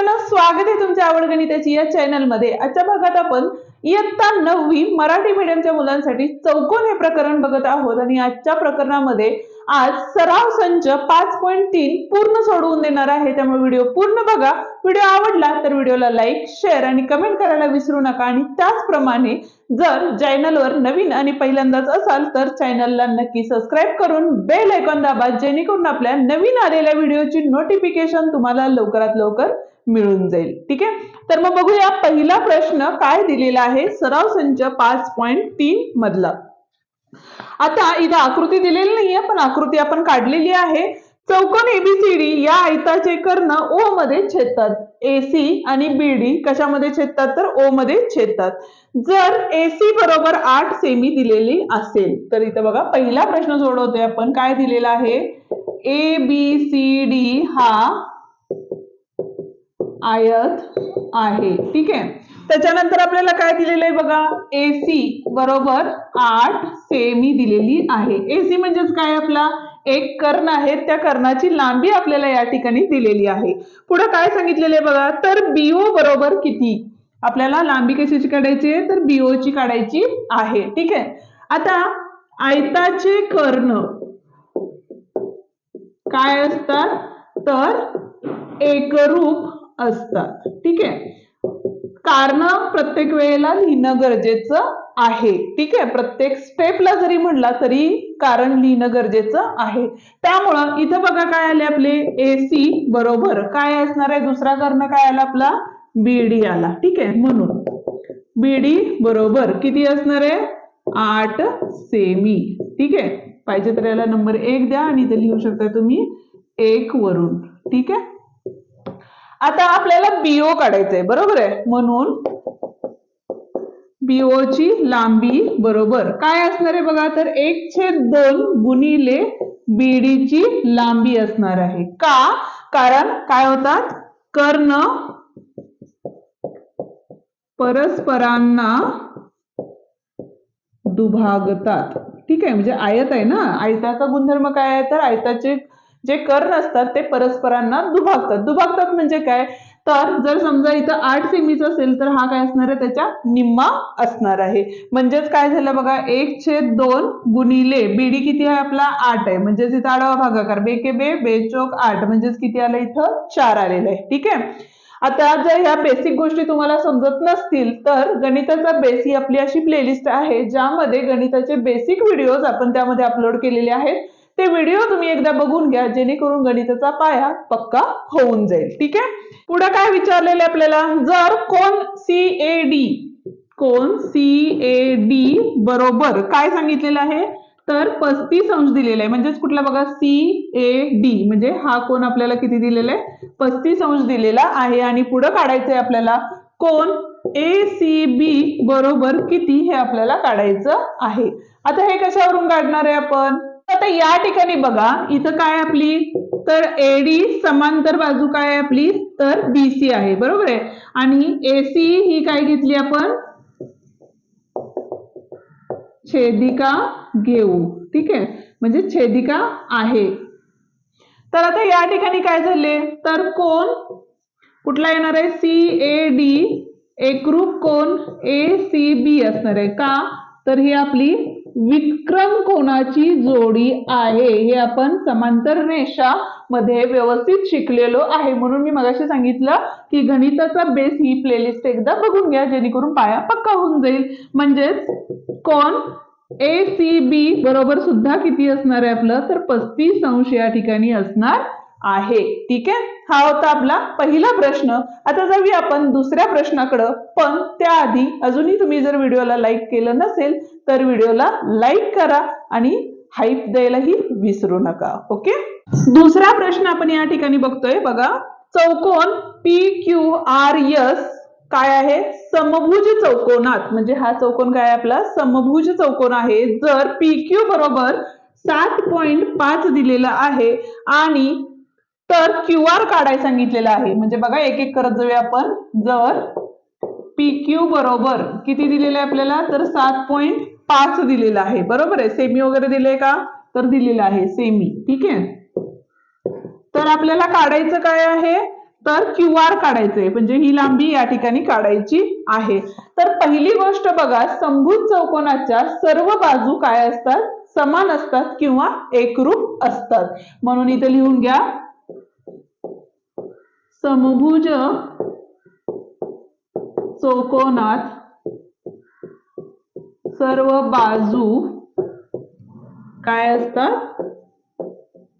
मित्रांनो स्वागत आहे तुमच्या आवड गणिताची या चॅनलमध्ये. आजच्या भागात आपण इयत्ता नववी मराठी मीडियमच्या मुलांसाठी चौकोन हे प्रकरण बघत आहोत आणि आजच्या प्रकरणामध्ये आज सराव संच पाच पॉईंट तीन पूर्ण सोडवून देणार आहे. त्यामुळे व्हिडिओ पूर्ण बघा. व्हिडिओ आवडला तर व्हिडिओला लाईक शेअर आणि कमेंट करायला विसरू नका. आणि त्याचप्रमाणे जर चॅनलवर नवीन आणि पहिल्यांदाच असाल तर चॅनलला नक्की सबस्क्राईब करून बेल आयकॉन दाबा जेणेकरून आपल्या नवीन आलेल्या व्हिडिओची नोटिफिकेशन तुम्हाला लवकरात लवकर मिळून जाईल. ठीक आहे? तर मग बघूया पहिला प्रश्न काय दिलेला आहे? सराव संच पाच पॉईंट तीन मधला. आता इथं आकृती दिलेली नाहीये पण आकृती आपण काढलेली आहे. चौकोन एबीसीडी या आयताचे कर्ण ओ मध्ये छेदतात. एसी आणि बीडी कशामध्ये छेदतात? तर ओ मध्ये छेदतात. जर एसी बरोबर आठ सेमी दिलेली असेल तर इथं बघा पहिला प्रश्न सोडवतोय आपण. काय दिलेला आहे? ए बी सी डी हा आयत आहे. ठीक आहे? त्याच्यानंतर आपल्याला काय दिलेलं आहे बघा? एसी बरोबर आठ सेमी दिलेली आहे. एसी म्हणजेच काय आपला? एक कर्ण आहे. त्या कर्णाची लांबी आपल्याला या ठिकाणी दिलेली आहे. पुढे काय सांगितलेलं आहे बघा? तर बीओ बरोबर किती? आपल्याला लांबी कशाची काढायची आहे? तर बीओ ची काढायची आहे. ठीक आहे? आता आयताचे कर्ण काय असतात? तर एकरूप असतात. ठीक? आहे कारण प्रत्येक वेळेला लिहिणं गरजेचं आहे. ठीक? आहे प्रत्येक स्टेपला जरी म्हणला तरी कारण लिहिणं गरजेचं आहे. त्यामुळं इथं बघा काय आले आपले? एसी बरोबर. काय असणार आहे? दुसरा कर्ण काय आला आपला? बीडी आला. ठीक? आहे म्हणून बीडी बरोबर किती असणार आहे? आठ सेमी ठीक? आहे पाहिजे तर याला नंबर एक द्या आणि इथे लिहू शकता तुम्ही एक वरून. ठीक? आहे आता आपल्याला बीओ काढायचंय बरोबर आहे? म्हणून बीओ ची लांबी बरोबर. काय असणार आहे बघा? तर एक छेद दोन गुणिले बीडी ची लांबी असणार आहे. का? कारण काय होतात? कर्ण परस्परांना दुभागतात. ठीक आहे म्हणजे आयत आहे ना? आयताचा गुणधर्म काय आहे? तर आयताचे जे कर्ण असतात ते परस्परांना दुभागतात. दुभागतात म्हणजे काय? तर जर समजा इथं आठ सेमीच असेल तर हा काय असणार आहे? त्याच्या निम्मा असणार आहे. म्हणजेच काय झालं बघा? एक छेद दोन गुणिले बीडी किती आहे? आपला आठ आहे. म्हणजेच इथं आडवा भागाकार. बे के बे बेचोक आठ. म्हणजेच किती आलं? इथं चार आलेलं आहे. ठीक आहे? आता जर ह्या बेसिक गोष्टी तुम्हाला समजत नसतील तर गणिताचा बेस ही आपली अशी प्लेलिस्ट आहे ज्यामध्ये गणिताचे बेसिक व्हिडिओज आपण त्यामध्ये अपलोड केलेले आहेत. ते व्हिडिओ तुम्ही एकदा बघून घ्या जेणेकरून गणिताचा पाया पक्का होऊन जाईल. ठीक आहे? पुढे काय विचारलेलं आपल्याला? जर कोण सी ए डी कोण सी ए डी बरोबर काय सांगितलेलं आहे? तर पस्तीस अंश दिलेला आहे. म्हणजेच कुठला बघा? सी ए डी म्हणजे हा कोण आपल्याला किती दिलेला आहे? पस्तीस अंश दिलेला आहे. आणि पुढे काढायचंय आपल्याला कोण ए सी बी बरोबर किती हे आपल्याला काढायचं आहे. आता हे कशावरून काढणार आहे आपण? आता या ठिकाणी बघा इथं काय आपली? तर एडी समांतर बाजू काय आहे आपली? तर बीसी आहे बरोबर आहे? आणि एसी ही काय घेतली आपण? छेदिका घेऊ ठीक आहे? म्हणजे छेदिका आहे. तर आता या ठिकाणी काय झाले? तर कोण कुठला येणार आहे? सी ए डी एकरूप कोण ए सी बी असणार आहे. का? तर ही आपली विक्रम कोणाची जोडी आहे हे आपण समांतर रेषा मध्ये व्यवस्थित शिकलेलो आहे. म्हणून मी मगाशी सांगितलं की गणिताचा बेस ही प्लेलिस्ट एकदा बघून घ्या जेणेकरून पाया पक्का होऊन जाईल. म्हणजेच कोण ए सी बी बरोबर सुद्धा किती असणार आहे आपलं? तर पस्तीस अंश या ठिकाणी असणार. आहे. ठीक आहे? हा होता आपला पहिला प्रश्न. आता जाऊया आपण दुसऱ्या प्रश्नाकडं. पण त्याआधी अजूनही तुम्ही जर व्हिडिओला लाईक केलं नसेल तर व्हिडिओला लाईक करा आणि हाईप द्यायलाही विसरू नका. ओके? दुसरा प्रश्न आपण या ठिकाणी बघतोय. बघा चौकोन पी क्यू आर एस काय आहे? समभुज चौकोनात. म्हणजे हा चौकोन काय आपला? समभुज चौकोन आहे. जर पी क्यू बरोबर सात पॉइंट पाच दिलेला आहे आणि तर क्यू आर काढायला सांगितलेलं आहे. म्हणजे बघा एक एक करत जाऊया आपण. जर पी क्यू बरोबर किती दिलेलं आहे आपल्याला? तर सात पॉईंट पाच दिलेलं आहे. बरोबर आहे? सेमी वगैरे दिले का? तर दिलेलं आहे. सेमी. ठीक आहे? तर आपल्याला काढायचं काय आहे? तर क्यू आर काढायचंय. म्हणजे ही लांबी या ठिकाणी काढायची आहे. तर पहिली गोष्ट बघा संभूत चौकोनाच्या सर्व बाजू काय असतात? समान असतात किंवा एकरूप असतात. म्हणून इथे लिहून घ्या. समभुज चौकोनात सर्व बाजू काय असतात?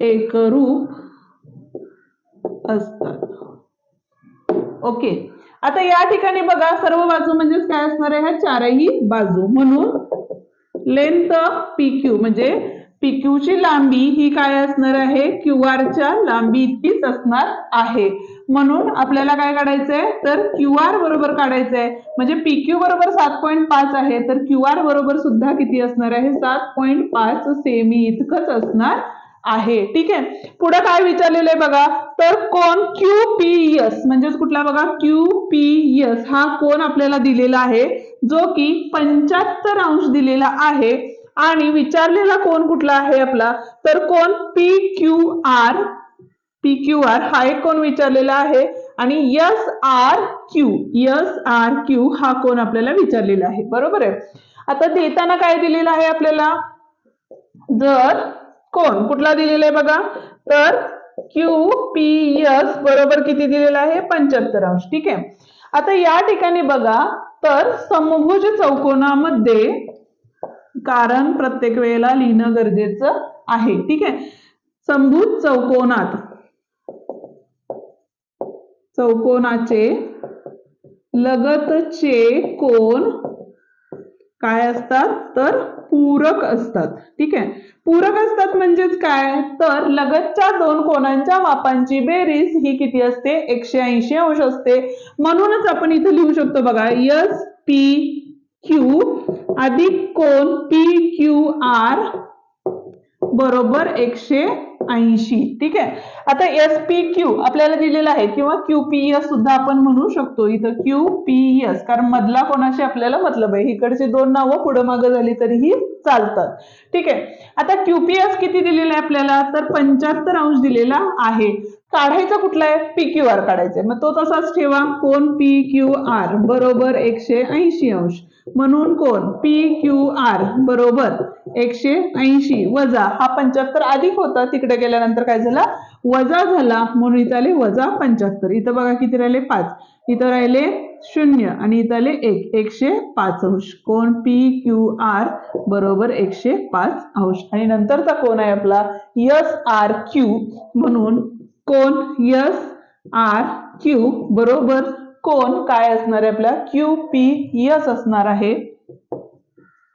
एकरूप असतात. ओके. आता या ठिकाणी बघा सर्व बाजू म्हणजेच काय असणार आहे? ह्या चारही बाजू. म्हणून लेंथ पी क्यू म्हणजे पी ची लांबी ही काय असणार आहे? क्यू च्या लांबी इतकीच असणार आहे. म्हणून आपल्याला काय काढायचंय? तर क्यू आर बरोबर काढायचंय. म्हणजे पी क्यू बरोबर सात पॉईंट पाच आहे तर क्यू आर बरोबर सुद्धा किती असणार आहे? सात पॉईंट पाच सेमी इतकंच असणार आहे. ठीक आहे? पुढे काय विचारलेलं आहे बघा? तर कोण? Q P S. म्हणजेच कुठला बघा? Q P S. हा कोण आपल्याला दिलेला आहे? जो की पंच्याहत्तर अंश दिलेला आहे. आणि विचारलेला कोण कुठला आहे आपला? तर कोण? P Q R. P Q R हा एक कोण विचारलेला आहे? आणि S R Q S R Q हा कोण आपल्याला विचारलेला आहे. बरोबर आहे? आता देताना काय दिलेलं आहे आपल्याला? जर कोण? कुठला दिलेला आहे बघा? तर क्यू पी एस बरोबर किती दिलेला आहे? पंच्याहत्तर अंश. ठीक आहे? आता या ठिकाणी बघा. तर समभुज चौकोनामध्ये कारण प्रत्येक वेळेला लिहिणं गरजेचं आहे. ठीक आहे? समभुज चौकोनात चौकोनाचे. लगतचे कोण काय असतात? तर पूरक असतात. ठीक आहे? पूरक असतात म्हणजेच काय? तर लगतच्या दोन कोणांच्या मापांची बेरीज ही किती असते? एकशे ऐंशी अंश असते. म्हणूनच आपण इथे लिहू शकतो बघा एस पी क्यू अधिक कोण पी क्यू आर बरोबर एकशे ऐंशी. ठीक आहे? आता एस पी क्यू आपल्याला दिलेला आहे किंवा क्यू पी एस सुद्धा आपण म्हणू शकतो इथं. क्यू पी एस कारण मधला कोणाशी आपल्याला मतलब आहे. इकडचे दोन नावं पुढं मागं झाली तरीही चालतात. ठीक आहे? आता क्यूपीएस किती दिलेला आहे आपल्याला? तर पंच्याहत्तर अंश दिलेला आहे. काढायचा कुठला आहे? पी क्यू आर काढायचा मग तो तसाच ठेवा. कोण? पी क्यू आर बरोबर एकशे ऐंशी अंश. म्हणून कोण? पी क्यू आर बरोबर एकशे ऐंशी. वजा हा पंच्याहत्तर अधिक होता. तिकडे गेल्यानंतर काय झाला? वजा झाला. म्हणून इथं आले वजा पंच्याहत्तर. इथं बघा किती राहिले? पाच. इथं राहिले शून्य आणि इथं आले एक. एकशे पाच अंश. कोण? पी क्यू आर बरोबर एकशे पाच अंश. आणि नंतरचा कोण आहे आपला? यस आर क्यू म्हणून कोण यस आर क्यू बरोबर कोण काय असणार आहे आपल्या? क्यू पी यस असणार आहे.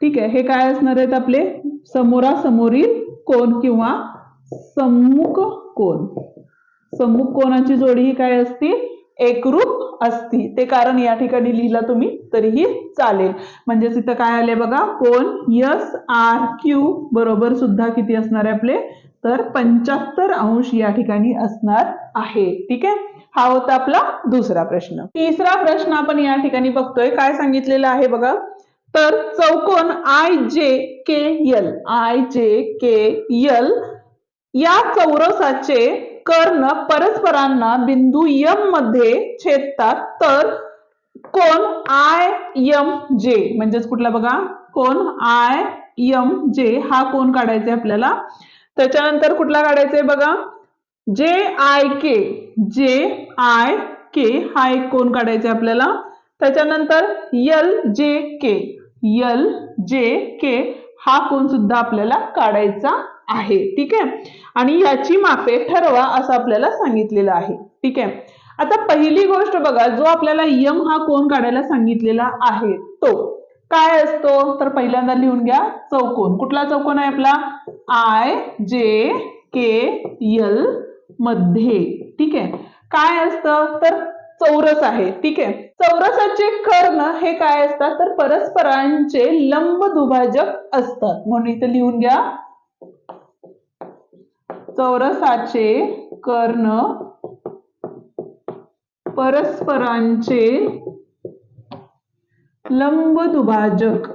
ठीक आहे हे काय असणार आहेत आपले? समोरासमोरील कोण किंवा सम्मुख कोण सम्मुख कोणाची जोडी ही काय असती? एकरूप असती. ते कारण या ठिकाणी लिहिलं तुम्ही तरीही चालेल. म्हणजेच इथं काय आले बघा कोण यस आर क्यू बरोबर सुद्धा किती असणार आहे आपले? तर पंच्याहत्तर अंश या ठिकाणी असणार आहे. ठीक आहे? हा होता आपला दुसरा प्रश्न. तिसरा प्रश्न आपण या ठिकाणी बघतोय. काय सांगितलेलं आहे बघा? तर चौकोन आय जे के यल आय जे के यल या चौरसाचे कर्ण परस्परांना बिंदू यममध्ये छेदतात. तर कोण आय यम जे म्हणजेच कुठला बघा? कोण आय यम जे हा कोण काढायचा आपल्याला? त्याच्यानंतर कुठला काढायचा आहे बघा? जे आय के जे आय के हा एक कोण काढायचा आपल्याला? त्याच्यानंतर यल जे के यल जे के हा कोण सुद्धा आपल्याला काढायचा आहे. ठीक आहे? आणि याची मापे ठरवा असं आपल्याला सांगितलेलं आहे. ठीक आहे? आता पहिली गोष्ट बघा जो आपल्याला यम हा कोण काढायला सांगितलेला आहे तो. काय असतो? तर पहिल्यांदा लिहून घ्या चौकोन. कुठला चौकोन आहे आपला? आय जे के यलमध्ये. ठीक आहे? काय असतं? तर चौरस आहे. ठीक आहे? चौरसाचे कर्ण हे काय असतात? तर परस्परांचे लंब दुभाजक असतात. म्हणून इथे लिहून घ्या. चौरसाचे कर्ण परस्परांचे लंब दुभाजक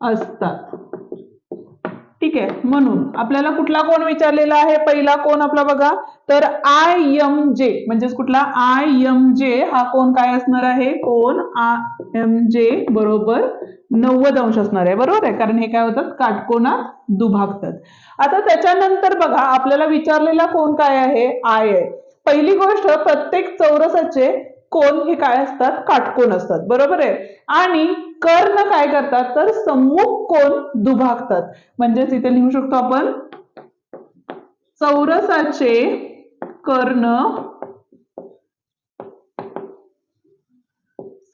असतात. ठीक आहे म्हणून आपल्याला कुठला कोण विचारलेला आहे? पहिला कोण आपला बघा. तर आय एम जे म्हणजेच कुठला? आय एम जे हा कोण काय असणार आहे? कोण? आय एम जे बरोबर नव्वद अंश असणार आहे. बरोबर आहे? कारण हे काय होतात? काटकोना दुभागतात. आता त्याच्यानंतर बघा आपल्याला विचारलेला कोण काय आहे? आय आहे. पहिली गोष्ट प्रत्येक चौरसाचे कोण हे काय असतात? काटकोण असतात. बरोबर आहे? आणि कर्ण काय करतात? तर सम्मुख कोण दुभागतात. म्हणजेच इथे लिहू शकतो आपण चौरसाचे कर्ण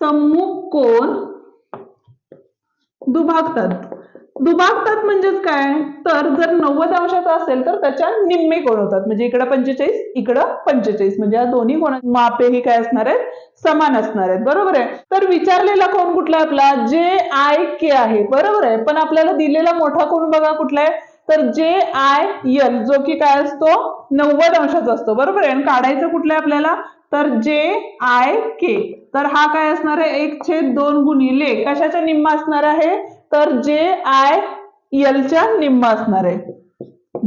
सम्मुख कोण दुभागतात. दुभागतात म्हणजेच काय? तर जर नव्वद अंशाचा असेल तर त्याच्या निम्मे कोण होतात? म्हणजे इकडं पंचेचाळीस इकडं पंचेचाळीस. म्हणजे या दोन्ही कोण मापे ही काय असणार आहेत? समान असणार आहेत. बरोबर आहे? तर विचारलेला कोण कुठला आपला? जे आय के आहे. बरोबर आहे? पण आपल्याला दिलेला मोठा कोण बघा कुठला आहे? तर जे आय यल जो की काय असतो? नव्वद अंशाचा असतो. बरोबर आहे? आणि काढायचं कुठलं आहे आपल्याला? तर जे आय के. तर हा काय असणार आहे? एक छेद दोन गुणिले कशाच्या निम्मा असणार आहे? तर जे आय यलच्या निम्मा असणार आहे.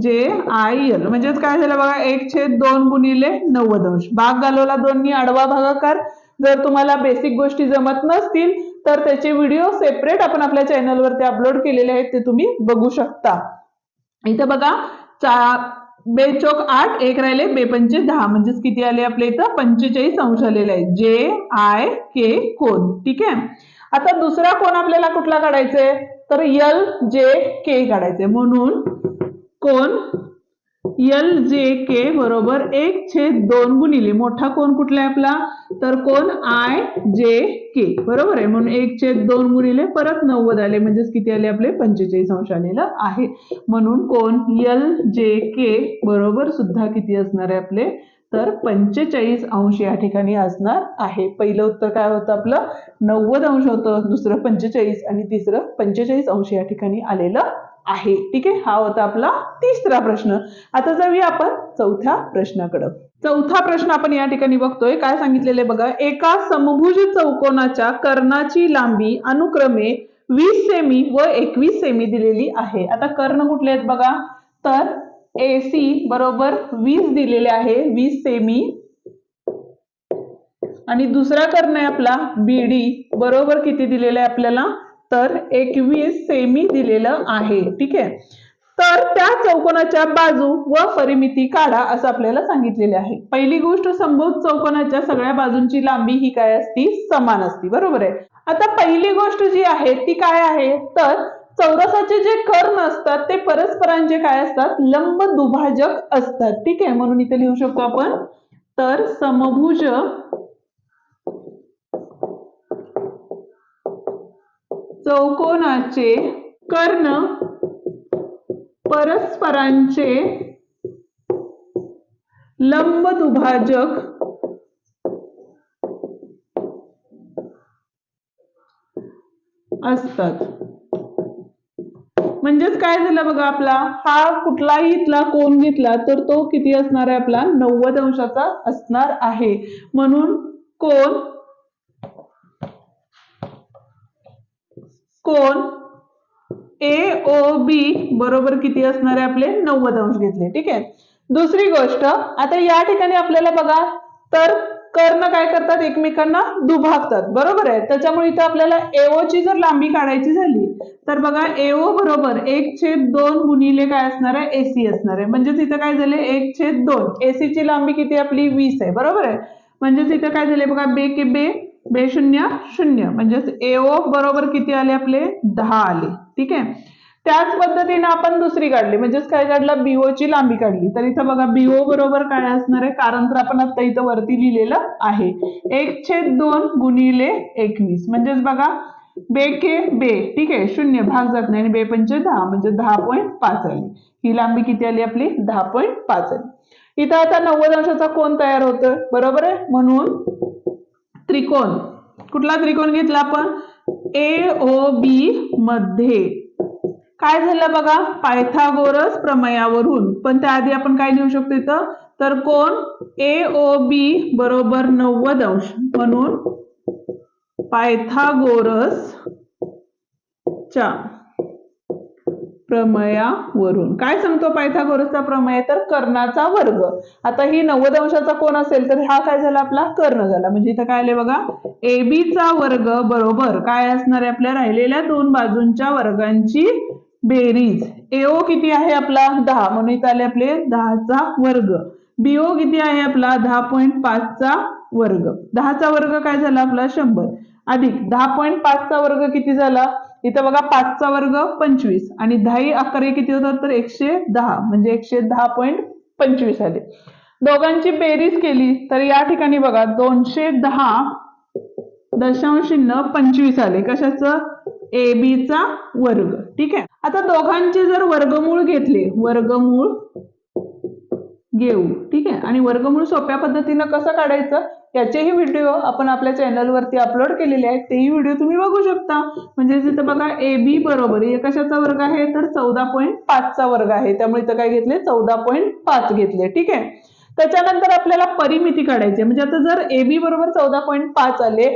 जे आय यल म्हणजेच काय झालं बघा? एक छेद दोन गुणिले नव्वद अंश. भाग घालवला दोन्ही आडवा भागाकार. जर तुम्हाला बेसिक गोष्टी जमत नसतील तर त्याचे व्हिडिओ सेपरेट आपण आपल्या चॅनलवरती अपलोड केलेले आहेत ते तुम्ही बघू शकता. इथं बघा चा बे चौक आठ एक राहिले बेपंचे दहा. म्हणजेच किती आले आपल्या इथं? पंचेचाळीस अंश आलेले आहे जे आय के कोण? ठीक आहे? आता दुसरा कोण आपल्याला कुठला काढायचा आहे तर यल जे के काढायचे म्हणून कोण? एल जे के बरोबर एक छेद दोन गुणिले मोठा कोण कुठला आहे आपला? तर कोण आय जे के बरोबर आहे? म्हणून एक छेद दोन गुणिले परत नव्वद आले. म्हणजेच किती आले आपले? पंचेचाळीस अंश आलेलं आहे. म्हणून कोण एल जे के बरोबर सुद्धा किती असणार आहे आपले? तर पंचेचाळीस अंश या ठिकाणी असणार आहे. पहिलं उत्तर काय होतं आपलं? नव्वद अंश होतं. दुसरं पंचेचाळीस आणि तिसरं पंचेचाळीस अंश या ठिकाणी आलेलं आहे. ठीक आहे? हा होता आपला तिसरा प्रश्न. आता जाऊया आपण चौथ्या प्रश्नाकडं. चौथा प्रश्न आपण या ठिकाणी बघतोय. काय सांगितलेले बघा? एका समभुज चौकोनाच्या कर्णाची लांबी अनुक्रमे वीस सेमी व एकवीस सेमी दिलेली आहे. आता कर्ण कुठले आहेत बघा? तर ए सी बरोबर वीस दिलेले आहे. वीस सेमी. आणि दुसरा कर्ण आहे आपला बी डी बरोबर किती दिलेलं आहे आपल्याला? तर एकवीस सेमी दिलेलं आहे. ठीक आहे? तर त्या चौकोनाच्या बाजू व परिमिती काढा असं आपल्याला सांगितलेले आहे. पहिली गोष्ट संभूत चौकोनाच्या सगळ्या बाजूंची लांबी ही काय असती? समान असती. बरोबर आहे? आता पहिली गोष्ट जी आहे ती काय आहे? तर चौरसाचे जे कर्ण असतात ते परस्परांचे काय असतात? लंब दुभाजक असतात. ठीक आहे? म्हणून इथे लिहू शकतो आपण. तर समभुज चौकोनाचे कर्ण परस्परांचे लंब दुभाजक असतात. म्हणजेच काय झालं बघा आपला? हा कुठलाही इथला कोण घेतला तर तो किती असणार आहे आपला? नव्वद अंशाचा असणार आहे. म्हणून कोण कोण? ए ओ बी बरोबर किती असणार आहे आपले? नव्वद अंश घेतले ठीक आहे? दुसरी गोष्ट आता या ठिकाणी आपल्याला बघा तर कर्ण काय करतात? एकमेकांना दुभागतात बरोबर आहे? त्याच्यामुळे इथं आपल्याला एओ ची जर लांबी काढायची झाली तर बघा एओ बरोबर एक छेद दोन गुणिले काय असणार आहे? एसी असणार आहे. म्हणजेच इथं काय झाले? एक छेद दोन. एसी ची लांबी किती आपली? वीस आहे बरोबर आहे? म्हणजेच इथं काय झाले? बघा बे के बे बे शून्य. शून्य म्हणजेच एओ बरोबर किती आले आपले? दहा आले. ठीक आहे? त्याच पद्धतीने आपण दुसरी काढली. म्हणजेच काय काढलं? बीओ ची लांबी काढली. तर इथं बघा बीओ बरोबर काय असणार आहे? कारण तर आपण आता इथं वरती लिहिलेलं आहे. एक छेद दोन गुणिले एकवीस. म्हणजेच बघा बे के बे. ठीक आहे? शून्य. भाग जात नाही. आणि बे पंचे दहा. म्हणजे दहा पॉईंट पाच आली. ही लांबी किती आली आपली? दहा पॉईंट पाच आली. इथं आता नव्वद अंशाचा कोण तयार होतोय बरोबर आहे? म्हणून त्रिकोण. कुठला त्रिकोण घेतला आपण? ए ओ बी मध्ये. काय झालं बघा? पायथागोरस प्रमेयावरून. पण त्याआधी आपण काय लिहू शकतो इथं? तर कोण? ए ओ बी बरोबर नव्वद अंश. म्हणून पायथागोरस च्या प्रमयावरून. काय सांगतो पायथागोरसचा प्रमेय? तर कर्णाचा वर्ग. आता ही नव्वद अंशाचा कोण असेल तर हा काय झाला आपला? कर्ण झाला. म्हणजे इथं काय आले बघा? ए चा वर्ग बरोबर काय असणार आहे आपल्या? राहिलेल्या दोन बाजूंच्या वर्गांची बेरीज. एओ किती आहे आपला? दहा. म्हणून इथं आले आपले दहाचा वर्ग. बीओ किती आहे आपला? दहा पॉईंट पाचचा वर्ग. दहाचा वर्ग काय झाला आपला? शंभर. अधिक. दहा पॉईंट पाचचा वर्ग किती झाला? इथं बघा पाचचा वर्ग पंचवीस. आणि दहाही अकरा किती होतात तर एकशे दहा. म्हणजे एकशे दहा पॉईंट पंचवीस आले. दोघांची बेरीज केली तर या ठिकाणी बघा दोनशे दहा दशांश पंचवीस आले. कशाचं? ए बीचा वर्ग. ठीक आहे? आता दोघांचे जर वर्गमूळ घेतले वर्गमूळ घेऊ. ठीक आहे? आणि वर्गमूळ सोप्या पद्धतीनं कसं काढायचं? याचेही व्हिडिओ आपण आपल्या चॅनलवरती अपलोड केलेले आहेत. तेही व्हिडिओ तुम्ही बघू शकता. म्हणजे तिथं बघा ए बी बरोबर. हे कशाचा वर्ग आहे? तर चौदा पॉईंट पाचचा वर्ग आहे. त्यामुळे इथं काय घेतले? चौदा पॉईंट पाच घेतले. ठीक आहे? त्याच्यानंतर आपल्याला परिमिती काढायची म्हणजे आता जर ए बी बरोबर चौदा पॉईंट पाच आले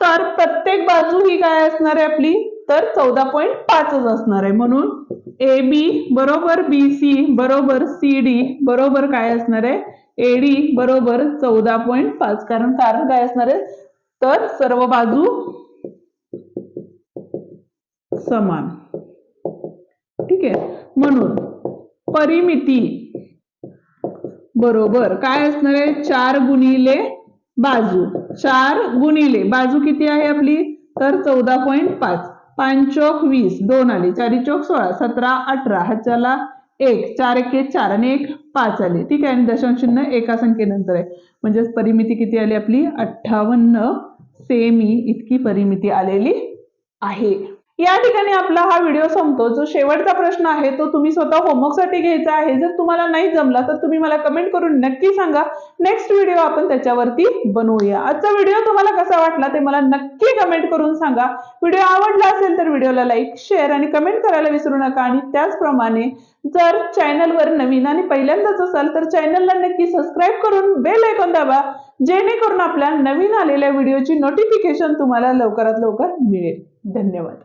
तर प्रत्येक बाजू ही काय असणार आहे आपली? तर चौदा पॉईंट पाचच असणार आहे. म्हणून ए बी बरोबर बी सी बरोबर सी डी बरोबर काय असणार आहे? एडी बरोबर चौदा पॉईंट पाच. कारण कारण काय असणार आहे? तर सर्व बाजू समान. ठीक आहे? म्हणून परिमिती बरोबर काय असणार आहे? चार गुणिले बाजू. चार गुणिले. बाजू किती आहे आपली? तर चौदा पॉईंट पाच. पाच चौक वीस दोन आले चारी चौक सोळा सतरा अठरा ह्याच्याला एक चार एक चार आणि एक पाच आले. ठीक आहे आणि दशांश चिन्ह एका संख्येनंतर आहे. म्हणजेच परिमिती किती आली आपली? अठ्ठावन्न सेमी इतकी परिमिती आलेली आहे. या ठिकाणी आपला हा व्हिडिओ संपतो. जो शेवटचा प्रश्न आहे तो तुम्ही स्वतः होमवर्कसाठी घ्यायचा आहे. जर तुम्हाला नाही जमला तर तुम्ही मला कमेंट करून नक्की सांगा. नेक्स्ट व्हिडिओ आपण त्याच्यावरती बनवूया. आजचा व्हिडिओ तुम्हाला कसा वाटला ते मला नक्की कमेंट करून सांगा. व्हिडिओ आवडला असेल तर व्हिडिओला लाईक शेअर आणि कमेंट करायला विसरू नका. आणि त्याचप्रमाणे जर चॅनलवर नवीन आणि पहिल्यांदाच असाल तर चॅनलला नक्की सबस्क्राईब करून बेल ऐकून दाबा. जेणेकरून आपल्या नवीन आलेल्या व्हिडिओची नोटिफिकेशन तुम्हाला लवकरात लवकर मिळेल. धन्यवाद.